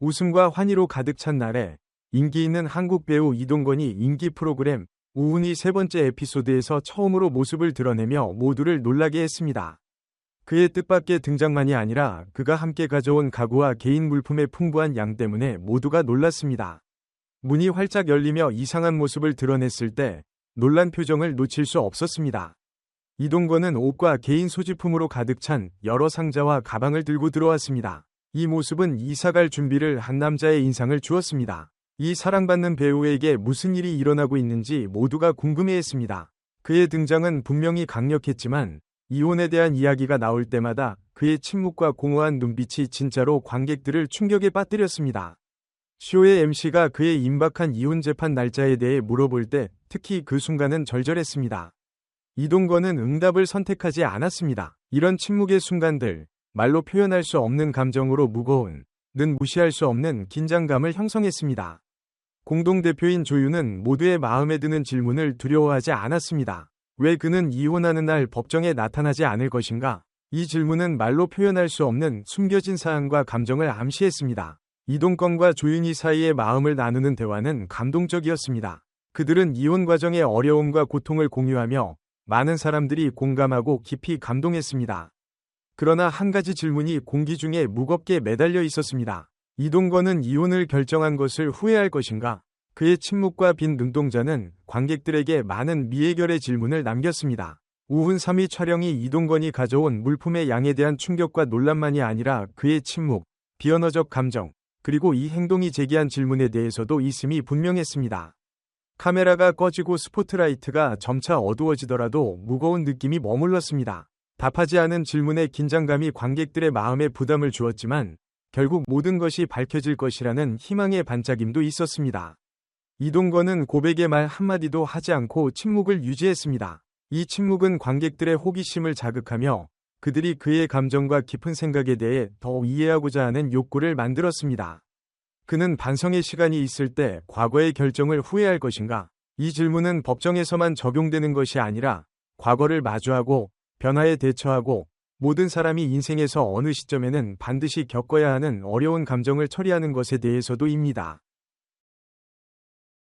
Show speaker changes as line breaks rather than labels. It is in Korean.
웃음과 환희로 가득 찬 날에 인기 있는 한국 배우 이동건이 인기 프로그램 우은이 세 번째 에피소드에서 처음으로 모습을 드러내며 모두를 놀라게 했습니다. 그의 뜻밖의 등장만이 아니라 그가 함께 가져온 가구와 개인 물품의 풍부한 양 때문에 모두가 놀랐습니다. 문이 활짝 열리며 이상한 모습을 드러냈을 때 놀란 표정을 놓칠 수 없었습니다. 이동건은 옷과 개인 소지품으로 가득 찬 여러 상자와 가방을 들고 들어왔습니다. 이 모습은 이사갈 준비를 한 남자의 인상을 주었습니다. 이 사랑받는 배우에게 무슨 일이 일어나고 있는지 모두가 궁금해했습니다. 그의 등장은 분명히 강력했지만 이혼에 대한 이야기가 나올 때마다 그의 침묵과 공허한 눈빛이 진짜로 관객들을 충격에 빠뜨렸습니다. 쇼의 MC가 그의 임박한 이혼 재판 날짜에 대해 물어볼 때 특히 그 순간은 절절했습니다. 이동건은 응답을 선택하지 않았습니다. 이런 침묵의 순간들, 말로 표현할 수 없는 감정으로 무거운, 는 무시할 수 없는 긴장감을 형성했습니다. 공동대표인 조유는 모두의 마음에 드는 질문을 두려워하지 않았습니다. 왜 그는 이혼하는 날 법정에 나타나지 않을 것인가? 이 질문은 말로 표현할 수 없는 숨겨진 사항과 감정을 암시했습니다. 이동건과 조윤희 사이의 마음을 나누는 대화는 감동적이었습니다. 그들은 이혼 과정의 어려움과 고통을 공유하며 많은 사람들이 공감하고 깊이 감동했습니다. 그러나 한 가지 질문이 공기 중에 무겁게 매달려 있었습니다. 이동건은 이혼을 결정한 것을 후회할 것인가? 그의 침묵과 빈 눈동자는 관객들에게 많은 미해결의 질문을 남겼습니다. 우훈 3위 촬영이 이동건이 가져온 물품의 양에 대한 충격과 논란만이 아니라 그의 침묵, 비언어적 감정, 그리고 이 행동이 제기한 질문에 대해서도 있음이 분명했습니다. 카메라가 꺼지고 스포트라이트가 점차 어두워지더라도 무거운 느낌이 머물렀습니다. 답하지 않은 질문의 긴장감이 관객들의 마음에 부담을 주었지만 결국 모든 것이 밝혀질 것이라는 희망의 반짝임도 있었습니다. 이동건은 고백의 말 한마디도 하지 않고 침묵을 유지했습니다. 이 침묵은 관객들의 호기심을 자극하며 그들이 그의 감정과 깊은 생각에 대해 더 이해하고자 하는 욕구를 만들었습니다. 그는 반성의 시간이 있을 때 과거의 결정을 후회할 것인가? 이 질문은 법정에서만 적용되는 것이 아니라 과거를 마주하고 변화에 대처하고 모든 사람이 인생에서 어느 시점에는 반드시 겪어야 하는 어려운 감정을 처리하는 것에 대해서도입니다.